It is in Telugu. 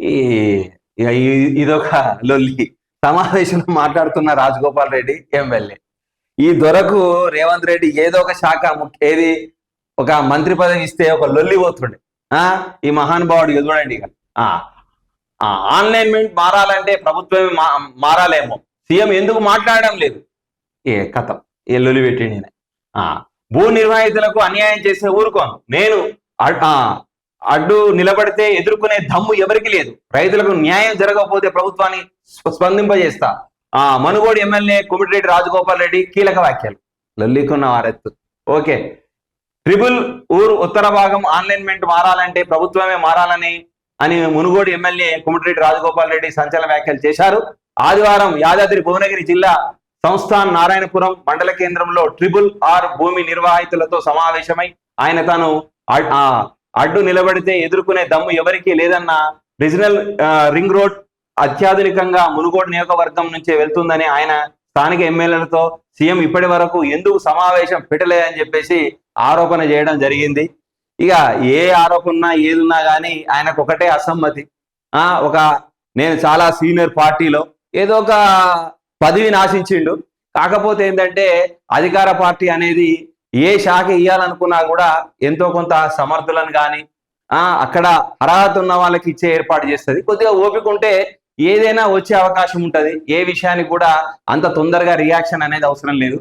ఈ ఇదొక లొల్లి. సమావేశంలో మాట్లాడుతున్న రాజగోపాల్ రెడ్డి ఎమ్మెల్యే. ఈ దొరకు రేవంత్ రెడ్డి ఏదో ఒక శాఖ ముఖ్య- ఏది ఒక మంత్రి పదవి ఇస్తే ఒక లొల్లి పోతుండే. ఆ ఈ మహానుభావుడు ఇక చూడండి ఇక. ఆ, ఆ, ఆన్లైన్మెంట్ మారాలంటే ప్రభుత్వమే మా- మారాలేమో. సీఎం ఎందుకు మాట్లాడడం లేదు? ఏ కథ. ఏ లొల్లి పెట్టిండి నేను ఆ భూ నిర్వాహితులకు అన్యాయం చేసే ఊరుకోను. నేను ఆ, అడ్డు నిలబడితే ఎదుర్కొనే దమ్ము ఎవరికి లేదు. రైతులకు న్యాయం జరగకపోతే ప్రభుత్వాన్ని స్పందింపజేస్తా. ఆ మనుగోడు ఎమ్మెల్యే కొమిటిరెడ్డి రాజగోపాల్ రెడ్డి కీలక వ్యాఖ్యలు. లొల్లికున్న వారెత్తు. ఓకే. ట్రిబుల్ ఊరు ఉత్తర భాగం ఆన్లైన్మెంట్ మారాలంటే ప్రభుత్వమే మారాలని అని మునుగోడు ఎమ్మెల్యే కుమిటిరెడ్డి రాజగోపాల్ రెడ్డి సంచలన వ్యాఖ్యలు చేశారు. ఆదివారం యాదాద్రి భువనగిరి జిల్లా సంస్థాన్ నారాయణపురం మండల కేంద్రంలో ట్రిబుల్ ఆర్ భూమి నిర్వాహితులతో సమావేశమై ఆయన తాను ఆ, అడ్డు నిలబడితే ఎదుర్కొనే దమ్ము ఎవరికీ లేదన్న రీజనల్ రింగ్ రోడ్ అత్యాధునికంగా మునుగోడు నియోజకవర్గం నుంచే వెళ్తుందని ఆయన స్థానిక ఎమ్మెల్యేలతో సీఎం ఇప్పటి వరకు ఎందుకు సమావేశం పెట్టలేదని చెప్పేసి ఆరోపణ చేయడం జరిగింది. ఇక ఏ ఆరోపణ ఏదున్నా కానీ ఆయనకు ఒకటే అసమ్మతి. ఆ ఒక నేను చాలా సీనియర్ పార్టీలో ఏదో ఒక పదవిని ఆశించిండు కాకపోతే ఏంటంటే అధికార పార్టీ అనేది ఏ శాఖ ఇవ్వాలనుకున్నా కూడా ఎంతో కొంత సమర్థులను కానీ ఆ అక్కడ అర్హత ఉన్న వాళ్ళకి ఇచ్చే ఏర్పాటు చేస్తుంది. కొద్దిగా ఓపిక ఉంటే ఏదైనా వచ్చే అవకాశం ఉంటది. ఏ విషయానికి కూడా అంత తొందరగా రియాక్షన్ అనేది అవసరం లేదు.